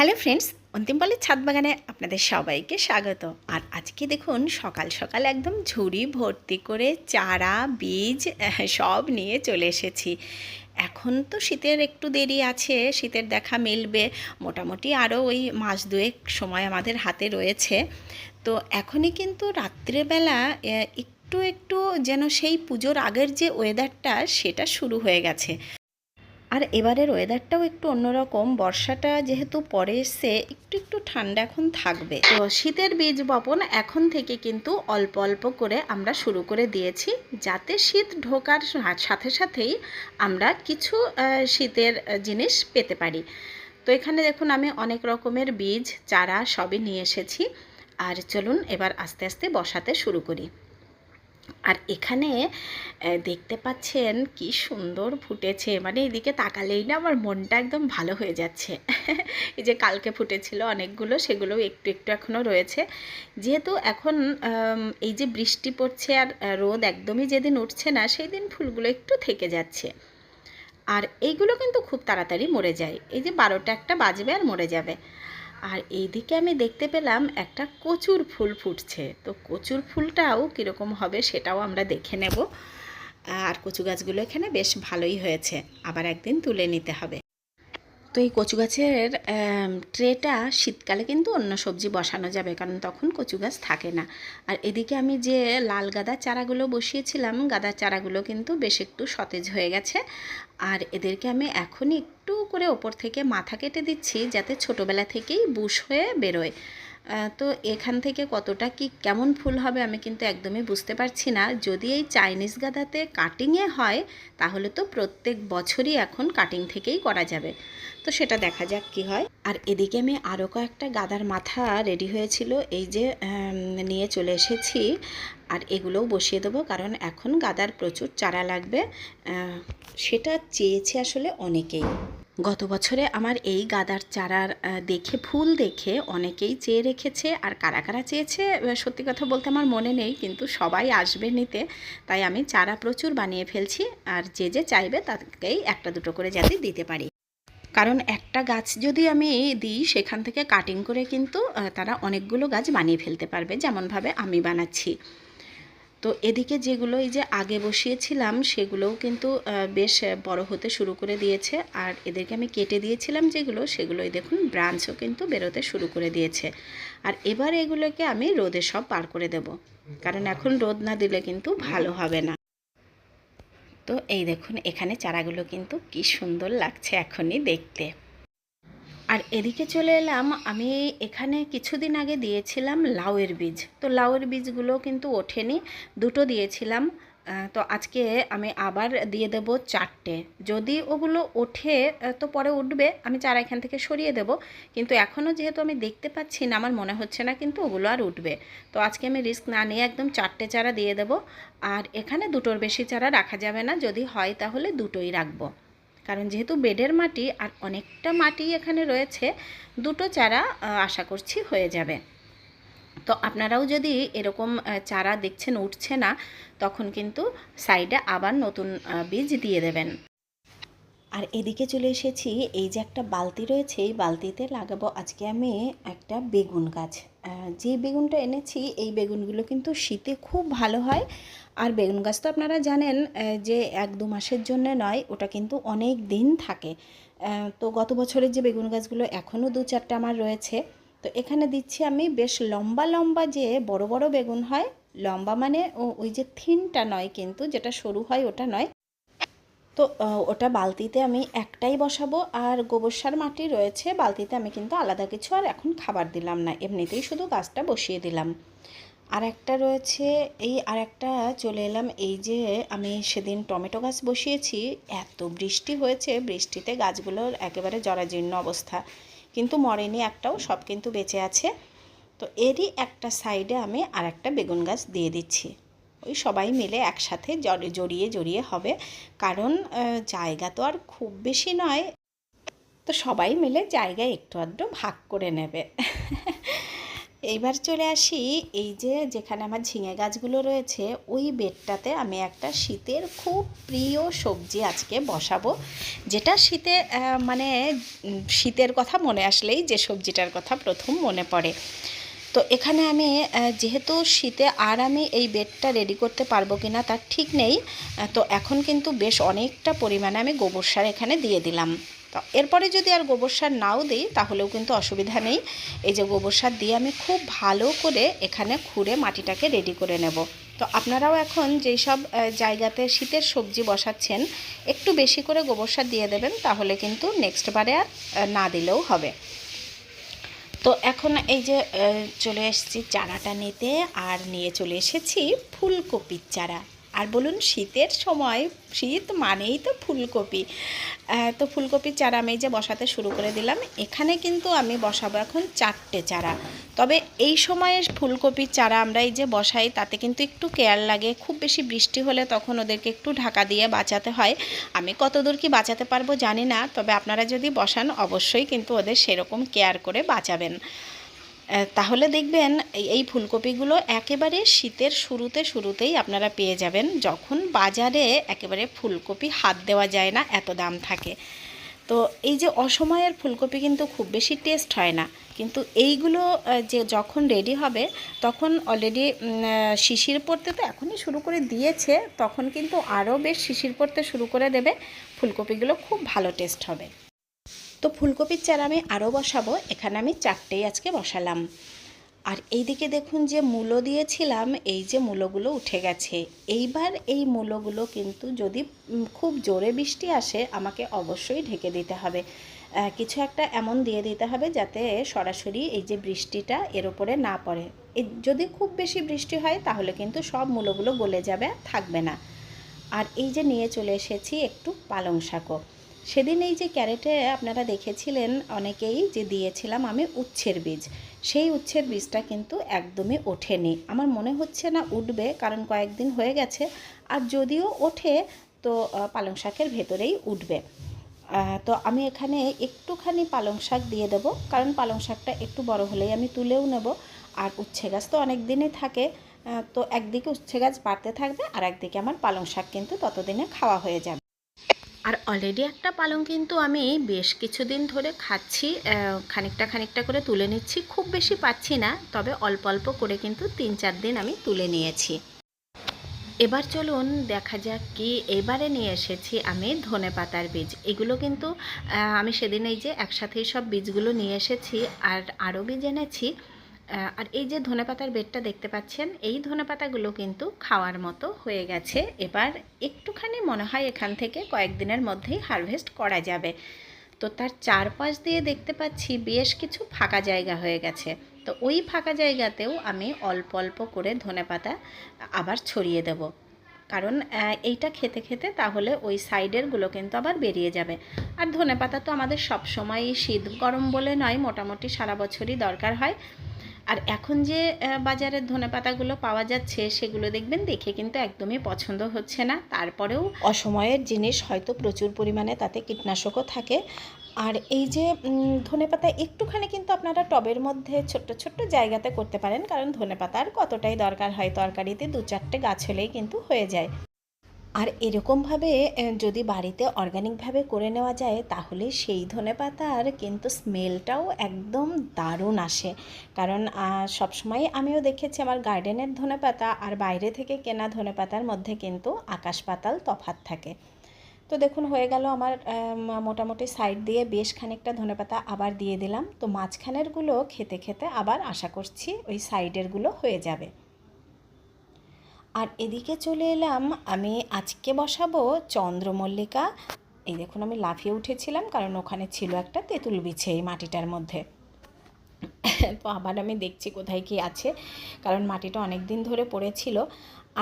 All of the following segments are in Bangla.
হ্যালো ফ্রেন্ডস অন্তিম অন্তিমপালের ছাদ বাগানে আপনাদের সবাইকে স্বাগত। আর আজকে দেখুন, সকাল সকাল একদম ঝুড়ি ভর্তি করে চারা, বীজ সব নিয়ে চলে এসেছি। এখন তো শীতের একটু দেরি আছে, শীতের দেখা মিলবে। মোটামুটি আরও ওই মাস দুয়েক সময় আমাদের হাতে রয়েছে। তো এখনই কিন্তু রাত্রেবেলা একটু একটু যেন সেই পুজোর আগের যে ওয়েদারটা সেটা শুরু হয়ে গেছে। আর এবারের ওয়েদারটাও একটু অন্যরকম। বর্ষাটা যেহেতু পরে এসছে, একটু একটু ঠান্ডা এখন থাকবে। তো শীতের বীজ বপন এখন থেকে কিন্তু অল্প অল্প করে আমরা শুরু করে দিয়েছি, যাতে শীত ঢোকার সাথে সাথেই আমরা কিছু শীতের জিনিস পেতে পারি। তো এখানে দেখুন আমি অনেক রকমের বীজ, চারা সবই নিয়ে এসেছি। আর চলুন এবার আস্তে আস্তে বসাতে শুরু করি। আর এখানে দেখতে পাচ্ছেন কি সুন্দর ফুটেছে। মানে এদিকে তাকালেই না আমার মনটা একদম ভালো হয়ে যাচ্ছে। এই যে কালকে ফুটেছিল অনেকগুলো সেগুলো একটু একটু এখনও রয়েছে। যেহেতু এখন এই যে বৃষ্টি পড়ছে আর রোদ একদমই যেদিন উঠছে না সেই দিন ফুলগুলো একটু থেকে যাচ্ছে। আর এইগুলো কিন্তু খুব তাড়াতাড়ি মরে যায়। এই যে বারোটা একটা বাজবে আর মরে যাবে। আর এইদিকে আমি দেখতে পেলাম একটা কচুর ফুল ফুটছে। তো কচুর ফুলটাও কীরকম হবে সেটাও আমরা দেখে নেব। আর কচু গাছগুলো এখানে বেশ ভালোই হয়েছে। আবার একদিন তুলে নিতে হবে। তো এই কচু গাছের ট্রেটা শীতকালে কিন্তু অন্য সবজি বসানো যাবে, কারণ তখন কচু গাছ থাকে না। আর এদিকে আমি যে লাল গাদা চারাগুলো বসিয়েছিলাম গাদা চারাগুলো কিন্তু বেশ একটু সতেজ হয়ে গেছে। আর এদেরকে আমি এখনই একটু করে ওপর থেকে মাথা কেটে দিচ্ছি, যাতে ছোটোবেলা থেকেই বুশ হয়ে বেরোয়। তো এখান থেকে কতটা কি কেমন ফুল হবে আমি কিন্তু একদমই বুঝতে পারছি না। যদি এই চাইনিজ গাদাতে কাটিংয়ে হয়, তাহলে তো প্রত্যেক বছরই এখন কাটিং থেকেই করা যাবে। তো সেটা দেখা যাক কি হয়। আর এদিকে আমি আরও কয়েকটা গাদার মাথা রেডি হয়েছিল, এই যে নিয়ে চলে এসেছি। আর এগুলোও বসিয়ে দেবো, কারণ এখন গাদার প্রচুর চারা লাগবে। সেটা চেয়েছে আসলে অনেকেই। গত বছরে আমার এই গাদার চারার দেখে, ফুল দেখে অনেকেই চেয়ে রেখেছে আর কারা কারা চেয়েছে সত্যি কথা বলতে আমার মনে নেই, কিন্তু সবাই আসবে নিতে। তাই আমি চারা প্রচুর বানিয়ে ফেলছি আর যে যে চাইবে তাকেই একটা দুটো করে যাতে দিতে পারি। কারণ একটা গাছ যদি আমি দিই, সেখান থেকে কাটিং করে কিন্তু তারা অনেকগুলো গাছ বানিয়ে ফেলতে পারবে, যেমনভাবে আমি বানাচ্ছি। তো এদিকে যেগুলো এই যে আগে বসিয়েছিলাম, সেগুলোও কিন্তু বেশ বড় হতে শুরু করে দিয়েছে। আর এদেরকে আমি কেটে দিয়েছিলাম যেগুলো সেগুলোই দেখুন, ব্রাঞ্চও কিন্তু বেরোতে শুরু করে দিয়েছে। আর এবার এগুলোকে আমি রোদে সব পার করে দেব। কারণ এখন রোদ না দিলে কিন্তু ভালো হবে না। তো এই দেখুন, এখানে চারাগুলো কিন্তু কি সুন্দর লাগছে এখনই দেখতে। আর এদিকে চলে এলাম, আমি এখানে কিছুদিন আগে দিয়েছিলাম লাউয়ের বীজ। তো লাউয়ের বীজগুলো কিন্তু ওঠেনি, দুটো দিয়েছিলাম। তো আজকে আমি আবার দিয়ে দেব চারটে। যদি ওগুলো ওঠে তো পরে উঠবে, আমি চারা এখান থেকে সরিয়ে দেব। কিন্তু এখনও যেহেতু আমি দেখতে পাচ্ছি না, আমার মনে হচ্ছে না কিন্তু ওগুলো আর উঠবে। তো আজকে আমি রিস্ক না নিয়ে একদম চারটে চারা দিয়ে দেব। আর এখানে দুটোর বেশি চারা রাখা যাবে না, যদি হয় তাহলে দুটোই রাখব। কারণ যেহেতু বেডের মাটি আর অনেকটা মাটি এখানে রয়েছে, দুটো চারা আশা করছি হয়ে যাবে। তো আপনারাও যদি এরকম চারা দেখছেন উঠছে না, তখন কিন্তু সাইডে আবার নতুন বীজ দিয়ে দেবেন। আর এদিকে চলে এসেছি, এই যে একটা বালতি রয়েছে, এই বালতিতে লাগাবো আজকে আমি একটা বেগুন গাছ। যে বেগুনটা এনেছি, এই বেগুনগুলো কিন্তু শীতে খুব ভালো হয়। আর বেগুন গাছ তো আপনারা জানেন যে এক দু মাসের জন্য নয়, ওটা কিন্তু অনেক দিন থাকে। তো গত বছরের যে বেগুন গাছগুলো এখনও দু চারটা আমার রয়েছে। তো এখানে দিচ্ছি আমি বেশ লম্বা লম্বা যে বড় বড় বেগুন হয়, লম্বা মানে ওই যে থিনটা নয় কিন্তু, যেটা সরু হয় ওটা নয়। তো ওটা বালতিতে আমি একটাই বসাবো আর গোবর সার মাটি রয়েছে, বালতিতে আমি কিন্তু আলাদা কিছু আর এখন খাবার দিলাম না, এমনিতেই শুধু গাছটা বসিয়ে দিলাম। আর একটা রয়েছে, এই আর একটা চলে এলাম, এই যে আমি সেদিন টমেটো গাছ বসিয়েছি, এত বৃষ্টি হয়েছে, বৃষ্টিতে গাছগুলোর একেবারে জরাজীর্ণ অবস্থা, কিন্তু মরেনি একটাও, সব কিন্তু বেঁচে আছে। তো এরই একটা সাইডে আমি আর একটা বেগুন গাছ দিয়ে দিচ্ছি। সবাই মিলে একসাথে জড়- জড়িয়ে জড়িয়ে হবে। কারণ জায়গা তো আর খুব বেশি নয়। তো সবাই মিলে জায়গা একটু আধটু ভাগ করে নেবে। এইবার চলে আসি, এই যে যেখানে আমার ঝিঙে গাছগুলো রয়েছে, ওই বেডটাতে আমি একটা শীতের খুব প্রিয় সবজি আজকে বসাবো। যেটা শীতে মানে শীতের কথা মনে আসলেই যে সবজিটার কথা প্রথম মনে পড়ে। তো এখানে আমি যেহেতু শীতে আর আমি এই বেডটা রেডি করতে পারব কি না তার ঠিক নেই তো এখন কিন্তু বেশ অনেকটা পরিমাণে আমি গোবর সার এখানে দিয়ে দিলাম। তো এরপরে যদি আর গোবর সার নাও দিই, তাহলেও কিন্তু অসুবিধা নেই। এই যে গোবর সার দিয়ে আমি খুব ভালো করে এখানে খুঁড়ে মাটিটাকে রেডি করে নেব। তো আপনারাও এখন যেই সব জায়গাতে শীতের সবজি বসাচ্ছেন, একটু বেশি করে গোবর সার দিয়ে দেবেন, তাহলে কিন্তু নেক্সট বারে আর না দিলেও হবে। তো এখন এই যে চলে এসেছি চারাটা নিতে আর নিয়ে চলে এসেছি ফুলকপির চারা। আর বলুন, শীতের সময়, শীত মানেই তো ফুলকপি। তো ফুলকপির চারা আমি যে বসাতে শুরু করে দিলাম, এখানে কিন্তু আমি বসাবো এখন চারটে চারা। তবে এই সময়ে ফুলকপির চারা আমরা এই যে বসাই, তাতে কিন্তু একটু কেয়ার লাগে। খুব বেশি বৃষ্টি হলে তখন ওদেরকে একটু ঢাকা দিয়ে বাঁচাতে হয়। আমি কতদূর কি বাঁচাতে পারব জানি না, তবে আপনারা যদি বসান, অবশ্যই কিন্তু ওদের সেরকম কেয়ার করে বাঁচাবেন। তাহলে দেখবেন এই- ফুলকপিগুলো একেবারে শীতের শুরুতে শুরুতেই আপনারা পেয়ে যাবেন। যখন বাজারে একেবারে ফুলকপি হাত দেওয়া যায় না, এত দাম থাকে। তো এই যে অসময়ের ফুলকপি কিন্তু খুব বেশি টেস্ট হয় না। কিন্তু এইগুলো যে যখন রেডি হবে, তখন অলরেডি শিশির পড়তে তো এখনই শুরু করে দিয়েছে, তখন কিন্তু আরও বেশ শিশির পড়তে শুরু করে দেবে। ফুলকপিগুলো খুব ভালো টেস্ট হবে। তো ফুলকপির চারা আমি আরও বসাবো, এখানে আমি চারটেই আজকে বসালাম। আর এইদিকে দেখুন যে মূলো দিয়েছিলাম, এই যে মূলোগুলো উঠে গেছে। এইবার এই মূলোগুলো কিন্তু যদি খুব জোরে বৃষ্টি আসে, আমাকে অবশ্যই ঢেকে দিতে হবে। কিছু একটা এমন দিয়ে দিতে হবে যাতে সরাসরি এই যে বৃষ্টিটা এর ওপরে না পড়ে। যদি খুব বেশি বৃষ্টি হয়, তাহলে কিন্তু সব মূলোগুলো গলে যাবে থাকবে না। আর এই যে নিয়ে চলে এসেছি একটু পালং শাকও। সেদিন এই যে ক্যারেটে আপনারা দেখেছিলেন অনেকেই যে দিয়েছিলাম আমি উচ্ছের বীজ। সেই উচ্ছের বীজটা কিন্তু একদমই ওঠেনি। আমার মনে হচ্ছে না উঠবে, কারণ কয়েকদিন হয়ে গেছে। আর যদিও ওঠে, তো পালং শাকের ভেতরেই উঠবে। তো আমি এখানে একটুখানি পালং শাক দিয়ে দেবো, কারণ পালং শাকটা একটু বড় হলেই আমি তুলেও নেব। আর উচ্ছে গাছ তো অনেক দিনই থাকে তো একদিকে উচ্ছে গাছ বাড়তে থাকবে আর একদিকে আমার পালং শাক কিন্তু ততদিনে খাওয়া হয়ে যাবে। আর অলরেডি একটা পালং কিন্তু আমি বেশ কিছুদিন ধরে খাচ্ছি খানিকটা খানিকটা করে তুলে নিচ্ছি, খুব বেশি পাচ্ছি না, তবে অল্প অল্প করে কিন্তু তিন চার দিন আমি তুলে নিয়েছি। এবার চলুন দেখা যাক কি এবারে নিয়ে এসেছি আমি ধনে পাতার বীজ। এগুলো কিন্তু আমি সেদিন এই যে একসাথেই সব বীজগুলো নিয়ে এসেছি, আর আরও বীজ এনেছি। আর এই যে ধনেপাতার বেডটা দেখতে পাচ্ছেন, এই ধনেপাতাগুলো কিন্তু খাওয়ার মতো হয়ে গেছে। এবার একটুখানি মনে হয় এখান থেকে কয়েকদিনের মধ্যেই হারভেস্ট করা যাবে। তো তার চারপাশ দিয়ে দেখতে পাচ্ছি বেশ কিছু ফাঁকা জায়গা হয়ে গেছে। তো ওই ফাঁকা জায়গাতেও আমি অল্প অল্প করে ধনেপাতা আবার ছড়িয়ে দেব। কারণ এইটা খেতে খেতে তাহলে ওই সাইডেরগুলো কিন্তু আবার বেরিয়ে যাবে। আর ধনেপাতা তো আমাদের সব সময় শীত গরম বলে নয়, মোটামুটি সারা বছরই দরকার হয়। আর এখন যে বাজারের ধনেপাতাগুলো পাওয়া যাচ্ছে সেগুলো দেখবেন দেখে কিন্তু একদমই পছন্দ হচ্ছে না। তারপরেও অসময়ের জিনিস হয়তো প্রচুর পরিমাণে তাতে কীটনাশকও থাকে। আর এই যে উম, ধনেপাতা একটুখানি কিন্তু আপনারা টবের মধ্যে ছোট্ট ছোট্ট জায়গাতে করতে পারেন। কারণ ধনেপাতার কতটাই দরকার হয় তরকারিতে দু চারটে গাছ হলেই কিন্তু হয়ে যায়। আর এরকমভাবে যদি বাড়িতে অর্গানিকভাবে করে নেওয়া যায়, তাহলে সেই ধনেপাতার কিন্তু স্মেলটাও একদম দারুণ আসে। কারণ সবসময় আমিও দেখেছি আমার গার্ডেনের ধনেপাতা আর বাইরে থেকে কেনা ধনেপাতার মধ্যে কিন্তু আকাশ পাতাল তফাৎ থাকে। তো দেখুন, হয়ে গেল আমার মোটামুটি সাইড দিয়ে বেশ খানিকটা ধনেপাতা আবার দিয়ে দিলাম। তো মাঝখানেরগুলো খেতে খেতে আবার আশা করছি ওই সাইডেরগুলো হয়ে যাবে। আর এদিকে চলে এলাম, আমি আজকে বসাবো চন্দ্রমল্লিকা। এই দেখুন, আমি লাফিয়ে উঠেছিলাম কারণ ওখানে ছিল একটা তেঁতুল বিছে এই মাটিটার মধ্যে। তো আবার আমি দেখছি কোথায় কি আছে, কারণ মাটিটা অনেক দিন ধরে পড়েছিল।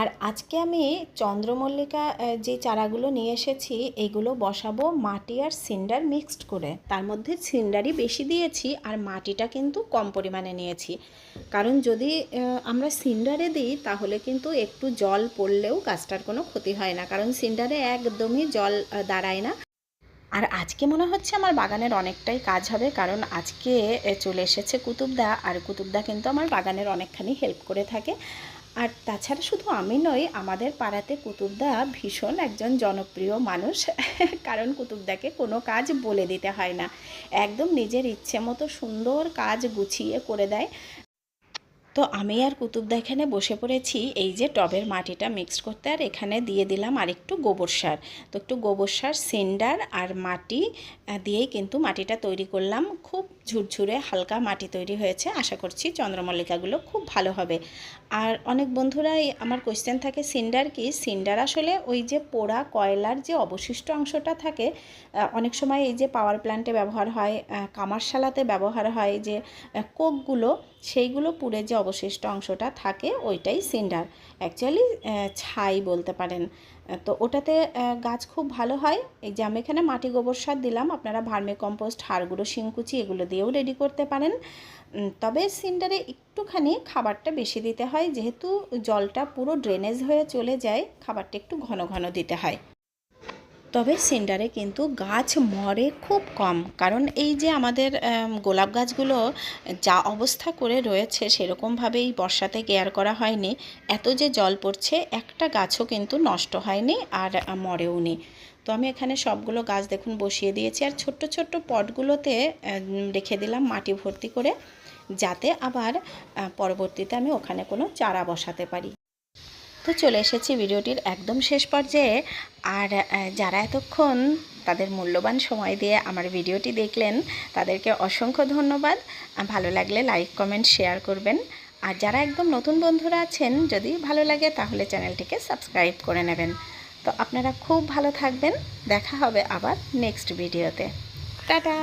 আর আজকে আমি চন্দ্রমল্লিকা যে চারাগুলো নিয়ে এসেছি, এগুলো বসাবো মাটি আর সিন্ডার মিক্সড করে। তার মধ্যে সিন্ডারই বেশি দিয়েছি আর মাটিটা কিন্তু কম পরিমাণে নিয়েছি। কারণ যদি আমরা সিন্ডারে দিই, তাহলে কিন্তু একটু জল পড়লেও গাছটার কোনো ক্ষতি হয় না। কারণ সিন্ডারে একদমই জল দাঁড়ায় না। আর আজকে মনে হচ্ছে আমার বাগানের অনেকটাই কাজ হবে, কারণ আজকে চলে এসেছে কুতুবদা। আর কুতুবদা কিন্তু আমার বাগানের অনেকখানি হেল্প করে থাকে। আর তাছাড়া শুধু আমি নই, আমাদের পাড়াতে কুতুবদা ভীষণ একজন জনপ্রিয় মানুষ। কারণ কুতুবদাকে কোনো কাজ বলে দিতে হয় না। একদম নিজের ইচ্ছে মতো সুন্দর কাজ গুছিয়ে করে দেয়। তো আমি আর কুতুবদা এখানে বসে পড়েছি। এই যে টবের মাটিটা মিক্সড করতে আর এখানে দিয়ে দিলাম আর একটু গোবর সার। তো একটু গোবর সার, সিন্ডার আর মাটি দিয়েই কিন্তু মাটিটা তৈরি করলাম। খুব ঝুরঝুরে হালকা মাটি তৈরি হয়েছে। আশা করছি চন্দ্রমল্লিকাগুলো খুব ভালো হবে। আর অনেক বন্ধুরাই, আমার কোয়েশ্চেন থাকে, সিন্ডার কি? সিন্ডার আসলে ওই যে পোড়া কয়লার যে অবশিষ্ট অংশটা থাকে অনেক সময় এই যে পাওয়ার প্ল্যান্টে ব্যবহার হয় কামারশালাতে ব্যবহার হয় যে কোকগুলো সেইগুলো পুড়ে যে অবশিষ্ট অংশটা থাকে ওইটাই সিন্ডার। অ্যাকচুয়ালি ছাই বলতে পারেন। তো ওটাতে গাছ খুব ভালো হয়। এই যে আমি এখানে মাটি গোবর সার দিলাম, আপনারা ভার্মি কম্পোস্ট হাড়গুঁড়ো, শিংকুচি এগুলো দিয়েও রেডি করতে পারেন। তবে সিন্ডারে একটুখানি খাবারটা বেশি দিতে হয়, যেহেতু জলটা পুরো ড্রেনেজ হয়ে চলে যায়, খাবারটা একটু ঘন ঘন দিতে হয়। তবে সিন্ডারে কিন্তু গাছ মরে খুব কম। কারণ এই যে আমাদের গোলাপ গাছগুলো যা অবস্থা করে রয়েছে সেরকমভাবেই বর্ষাতে কেয়ার করা হয়নি। এত যে জল পড়ছে, একটা গাছও কিন্তু নষ্ট হয়নি আর মরেও নি। তো আমি এখানে সবগুলো গাছ দেখুন বসিয়ে দিয়েছি আর ছোট্ট ছোট্ট পটগুলোতে রেখে দিলাম মাটি ভর্তি করে, যাতে আবার পরবর্তীতে আমি ওখানে কোনো চারা বসাতে পারি। তো চলে এসেছি ভিডিওটির একদম শেষ পর্যায়ে। আর যারা এতক্ষণ তাদের মূল্যবান সময় দিয়ে আমার ভিডিওটি দেখলেন, তাদেরকে অসংখ্য ধন্যবাদ। ভালো লাগলে লাইক, কমেন্ট, শেয়ার করবেন। আর যারা একদম নতুন বন্ধুরা আছেন, যদি ভালো লাগে তাহলে চ্যানেলটিকে সাবস্ক্রাইব করে নেবেন। তো আপনারা খুব ভালো থাকবেন। দেখা হবে আবার নেক্সট ভিডিওতে। টাটা!